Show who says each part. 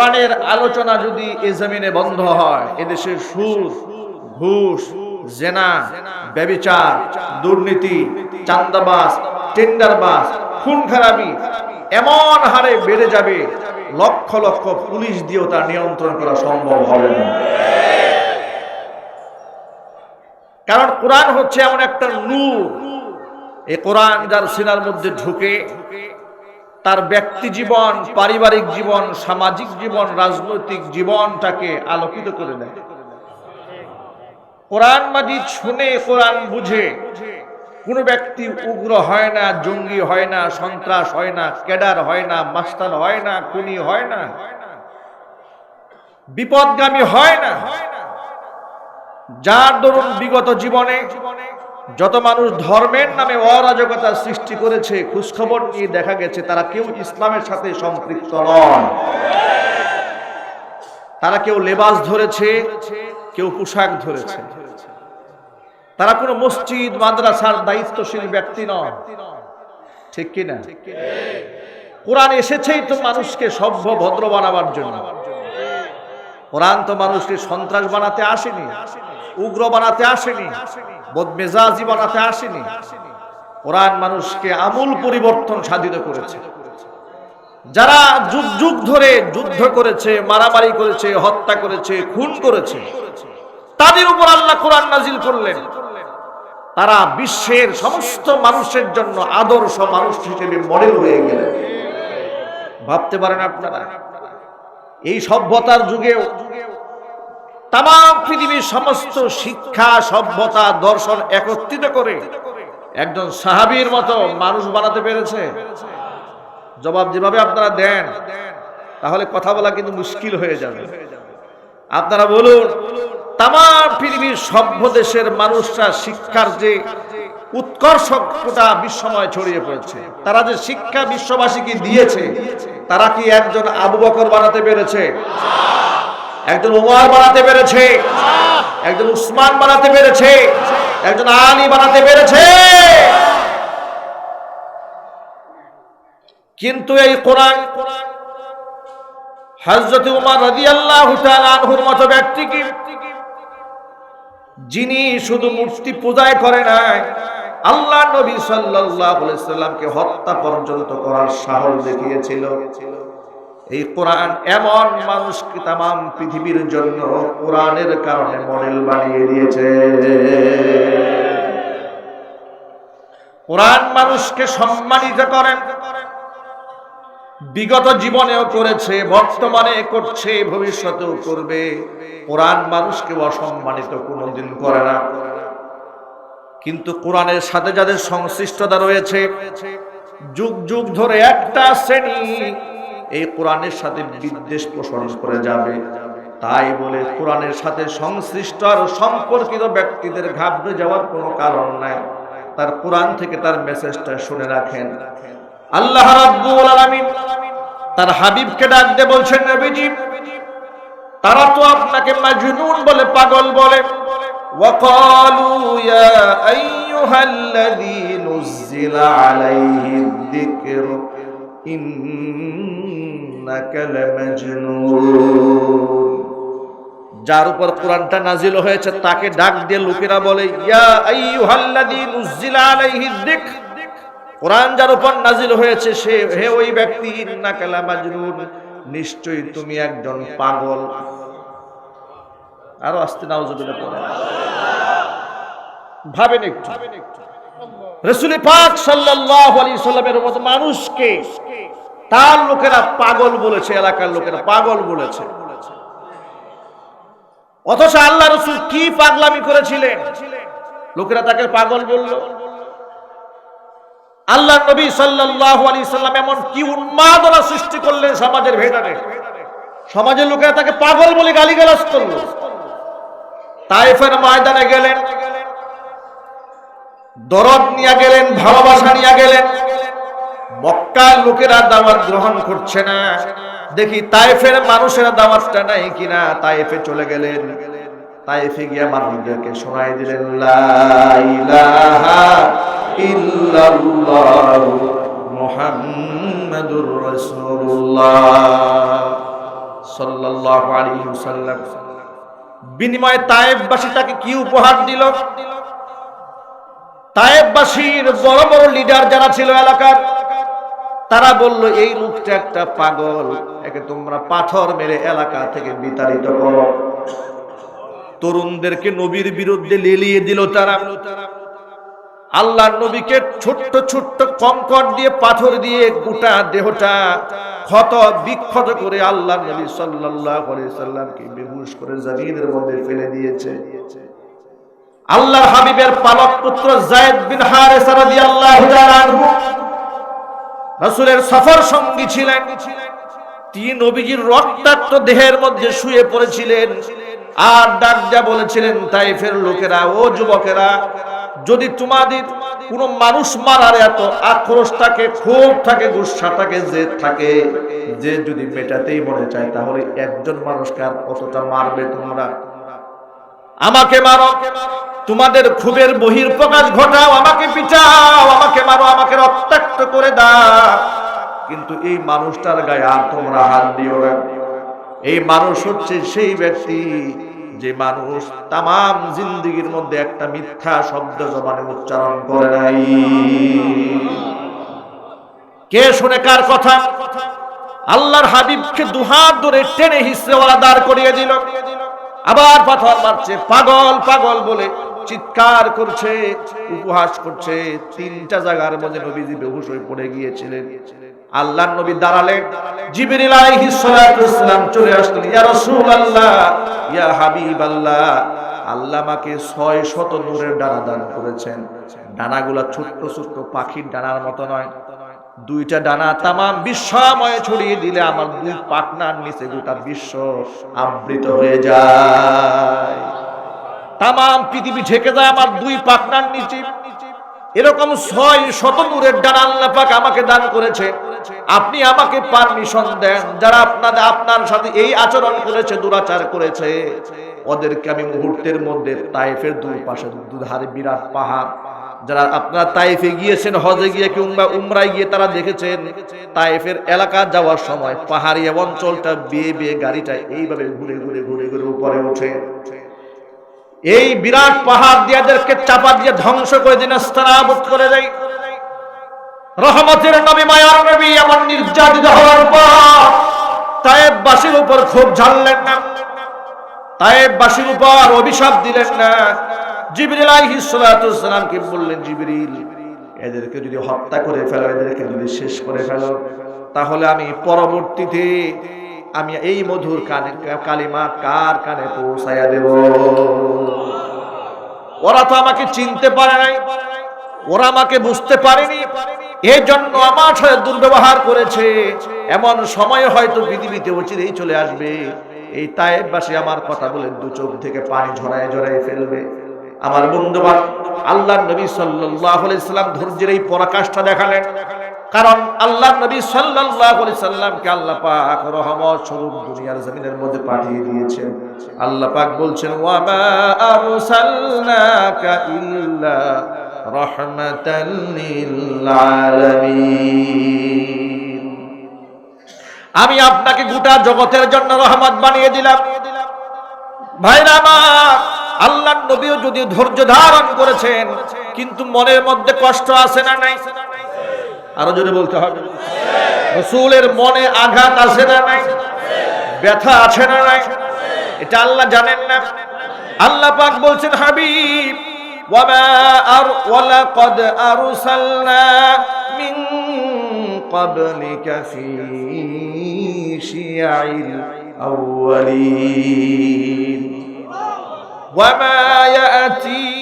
Speaker 1: কোরআনের আলোচনা যদি এ জমিনে বন্ধ হয় এদেশে সুদ, ঘুষ, জেনা, ব্যবিচার, দুর্নীতি চান্দাবাস টেন্ডারবাস খুন খারাপি এমন হারে বেড়ে যাবে, লক্ষ লক্ষ পুলিশ দিয়েও তা নিয়ন্ত্রণ করা সম্ভব হবে না। কারণ কোরআন হচ্ছে এমন একটা নূর। এ কোরআন যার সিনার মধ্যে ঢুকে তার ব্যক্তি জীবন, পারিবারিক জীবন, সামাজিক জীবন, রাজনৈতিক জীবনটাকে আলোকিত করে দেয়। কোরআন মাজিদ শুনে কোরআন বুঝে। কোন ব্যক্তি উগ্র হয় না, জঙ্গি হয় না, সন্ত্রাস হয় না, ক্যাডার হয় না, মাস্তান হয় না, খুনি হয় না, বিপদগামী হয় না। যার দরুন বিগত জীবনে যত মানুষ ধর্মের নামে অরাজকতা সৃষ্টি করেছে, খোঁজখবর নিয়ে দেখা গেছে, তারা কেউ ইসলামের সাথে সম্পৃক্ত নয় তারা কেউ লেবাস ধরেছে, কেউ পোশাক ধরেছে। তারা কোনো মসজিদ, মাদ্রাসার দায়িত্বশীল ব্যক্তি নয় ঠিক কিনা কোরআন এসেছেই তো মানুষকে সভ্য, ভদ্র বানাবার জন্য। কোরআন তো মানুষকে সন্ত্রাস বানাতে আসেনি, উগ্র বানাতে আসেনি। বদমেজাজি বানাতে আসেনি। কোরআন মানুষকে আমূল পরিবর্তন সাধিত করেছে। যারা যুগ যুগ ধরে যুদ্ধ করেছে, মারামারি করেছে, হত্যা করেছে, খুন করেছে, তাদের উপর আল্লাহ কোরআন নাজিল করলেন। তারা বিশ্বের সমস্ত মানুষের জন্য আদর্শ মানুষ হিসেবে মডেল হয়ে গেলেন। ভাবতে পারেন আপনারা, এই সভ্যতার যুগেও তাম পৃথিবীর সমস্ত শিক্ষা, সভ্যতা, দর্শন একত্রিত করে একজন সাহাবীর মতো মানুষ বানাতে পেরেছে। জবাব যেভাবে আপনারা দেন, তাহলে কথা বলা কিন্তু মুশকিল হয়ে যাবে। আপনারা বলুন তাম পৃথিবীর সভ্য দেশের মানুষরা শিক্ষার যে উৎকর্ষ গোটা বিশ্বময় ছড়িয়ে পড়েছে, তারা যে শিক্ষা বিশ্ববাসীকে দিয়েছে, তারা কি একজন আবু বকর বানাতে পেরেছে? একজন উমার বানাতে পেরেছে। একজন উসমান বানাতে পেরেছে। একজন আলী বানাতে পেরেছে। কিন্তু এই কোরআন হযরত উমর রাদিয়াল্লাহু তাআলা আনহুর মতো যিনি শুধু মূর্তি পূজায় করে নাই, আল্লাহ নবী আলাইহি সাল্লামকে হত্যা পর্যন্ত করার সাহস দেখিয়েছিল। এই কোরআন এমন মানুষকে তাম পৃথিবীর জন্য কোরআনের কারণে মডেল বানিয়ে দিয়েছে। কোরআন মানুষকে সম্মানিত করেন। বিগত জীবনেও করেছে, বর্তমানে করছে, ভবিষ্যতেও করবে। কোরআন মানুষকে অসম্মানিত কোনোদিন করে না। কিন্তু কোরআনের সাথে যাদের সংশ্লিষ্টতা রয়েছে, যুগ যুগ ধরে একটা শ্রেণি এই কোরআনের সাথে বিদ্বেষ পোষণ করে যাবে। তাই বলে কোরআনের সাথে সংশ্লিষ্ট আর সম্পর্কিত ব্যক্তিদের ঘাবড়ে যাওয়ার কোনো কারণ নাই। তার কোরআন থেকে তার মেসেজটা শুনে রাখেন। আল্লাহ তার হাবিবকে ডাকতে বলছেন, নবীজি, তারা তো আপনাকে মাজনুন বলে পাগল বলে। وقالوا يا ايها الذي نزل عليه الذكر যার উপর কোরআনটা নাজিল হয়েছে, তাকে ডাক দিয়ে লোকেরা বলে কোরআন যার উপর নাজিল হয়েছে, সে, হে ওই ব্যক্তি নিশ্চয়ই তুমি একজন পাগল। আরও আস্তে নাউজুবিল্লাহ পড়ে ভাবেন একটু। রসুল পাক সাল্লাল্লাহু আলাইহি সাল্লামের মতো মানুষকে তার লোকেরা পাগল বলেছে, এলাকার লোকেরা পাগল বলেছে। অথচ আল্লাহ রসুল কি পাগলামি করেছিলেন? লোকেরা তাকে পাগল বলল। আল্লাহ নবী সাল্লাল্লাহু আলাইহি সাল্লাম এমন কি উন্মাদনা সৃষ্টি করলেন সমাজের ভেতরে। সমাজের লোকেরা তাকে পাগল বলে গালিগালাজ করল। তাইফের ময়দানে গেলেন। দরদ নিয়ে গেলেন, ভালোবাসা নিয়ে গেলেন। মক্কার লোকেরা দাওয়াত গ্রহণ করছে না। দেখি তাইফের মানুষেরা দাওয়াতটা নাই কিনা, তাইফে চলে গেলেন। তাইফে গিয়া মানুষদেরকে শোনাই দিলেন মুহাম্মাদুর রাসূলুল্লাহ সাল্লাল্লাহু আলাইহি ওয়াসাল্লাম। বিনিময়ে তায়েববাসী তাকে কি উপহার দিল? বড় বড় লিডার যারা ছিল এলাকার, তারা বলল, এই লোকটা একটা পাগল, একে তোমরা পাথর মেরে এলাকা থেকে বিতাড়িত করো। তরুণদেরকে নবীর বিরুদ্ধে লেলিয়ে দিল তারা। আল্লাহ নবীকে ছোট্ট ছোট্ট কঙ্কর দিয়ে পাথর দিয়ে গোটা দেহটা ক্ষত বিক্ষত করে আল্লাহ নবী আলাইহি সাল্লামকে বেহুশ করে জমিনের মধ্যে ফেলে দিয়েছে। আল্লাহর হাবিবের পালক পুত্র জায়েদ বিন হারেসা রাদিয়াল্লাহু তাআলা আনহু রাসূলের সফর সঙ্গী ছিলেন। তিনি নবীজির রক্তাক্ত দেহের মধ্যে শুয়ে পড়েছিলেন আর ডাক বলেছিলেন, তাইফের লোকেরা, ও যুবকেরা, যদি তোমাদের কোনো মানুষ মারার এত আক্রোশ থাকে, ক্ষোভ থাকে, গুসা থাকে যে থাকে। যে যদি মেটাতেই মনে চায় তাহলে একজন মানুষকে আর কতটা মারবে তোমরা? আমাকে মারো। তোমাদের ক্ষোভের বহির প্রকাশ ঘটাও, আমাকে পিটাও, আমাকে মারো, আমাকে রক্তাক্ত করে দাও। কিন্তু এই মানুষটার গায়ে আর তোমরা হাত দিও না। এই মানুষ হচ্ছে সেই ব্যক্তি যে মানুষ তাম জিন্দগির মধ্যে একটা মিথ্যা শব্দ জবানে উচ্চারণ করে নাই। কে শুনে কার কথা? আল্লাহর হাবিবকে দুহাত ধরে টেনে হিসেওয়ালা দাঁড় করিয়ে দিল। আবার পাথর মারছে, পাগল পাগল বলে চিৎকার করছে, উপহাস করছে। তিনটা জায়গার মধ্যে নবীজি বেহুশ হয়ে পড়ে গিয়েছিলেন। আল্লাহর নবী দাঁড়ালেন জিবরিল আলাইহিস সালাতু ওয়াসসালাম চলে আসলেন, ইয়া রাসূলুল্লাহ, ইয়া হাবিবাল্লাহ, আল্লাহ আমাকে ছয় শত নূরের ডানা দান করেছেন। ডানাগুলা ছোট্ট ছোট্ট পাখির ডানার মতো নয়। দুইটা ডানা তামাম বিশ্বময় ছড়িয়ে দিলে আমার দুই পাখনার নিচে গোটা বিশ্ব আবৃত হয়ে যায়। তামাম পৃথিবী ঢেকে যায় আমার দুই পাখনার নিচে। এরকম ছয় শত নূরের ডানা আল্লাহ পাক আমাকে দান করেছে। আপনি আমাকে পারমিশন দেন। যারা আপনাদের আপনার সাথে এই আচরণ করেছে, দুরাচার করেছে, ওদেরকে আমি মুহূর্তের মধ্যে তাইফের দুই পাশে দুধারে বিরাট পাহাড়। যারা আপনারা তাইফে গিয়েছেন, হজে গিয়ে কিংবা উমরায় গিয়ে তারা দেখেছেন, তাইফের এলাকা যাওয়ার সময় পাহাড়ি অঞ্চলটা বিয়ে বিয়ে গাড়িটা এইভাবে ঘুরে ঘুরে ঘুরে ঘুরে উপরে ওঠে এই বিরাট পাহাড় দিয়ে এদেরকে চাপা দিয়ে ধ্বংস করে দিন স্থানাবোধ করে দেয়। রহমতের নবী, মায়ার নবী এমন নির্যাতিত হওয়ার পর তায়েববাসীর উপর খুব ঝাললেন না। তায়েববাসীর উপর অভিশাপ দিলেন না। জিবরিল ওয়াসসালামকে বললেন, জিবরিল, এদেরকে যদি হত্যা করে ফেলো, এদেরকে যদি শেষ করে ফেলো, তাহলে আমি পরবর্তীতে আমি এই মধুর কানে, কালিমা কার কানে পৌঁছায়া দেব? ওরা তো আমাকে চিনতে পারে নাই। ওরা আমাকে বুঝতে পারেনি। এই জন্য আমার সাথে দুর্ব্যবহার করেছে। এমন সময় হয়তো পৃথিবীতে অচিরেই চলে আসবে। এই তায়েববাসী আমার কথা বলে দু চোখ থেকে পানি ঝরায় ঝরায় ফেলবে। আমার বন্ধুবান আল্লাহ নবী সাল্লাল্লাহু ইসলাম ধৈর্যের এই পরাকাষ্ঠা দেখালেন। কারণ আল্লাহ নবী আলাইহি সাল্লামকে আল্লাহ পাক রহমত স্বরূপ দুনিয়ার জমিনের মধ্যে পাঠিয়ে দিয়েছেন। আল্লাহ পাক বলছেন আমি আপনাকে গোটা জগতের জন্য রহমত বানিয়ে দিলাম। ভাইরা আমার আল্লাহ নবীও যদি ধৈর্য ধারণ করেছেন, কিন্তু মনের মধ্যে কষ্ট আছে না নাই? আরো জোরে বলতে হবে রসুলের মনে আঘাত আছে না নাই ব্যথা আছে না নাই এটা আল্লাহ জানেন না আল্লাহ পাক বলছেন হাবিব ওয়ামা আর ওয়ালাকাদ আরসালনা মিন ক্বাবলিকা ফি শিয়াইল আউয়ালিন وما يأتي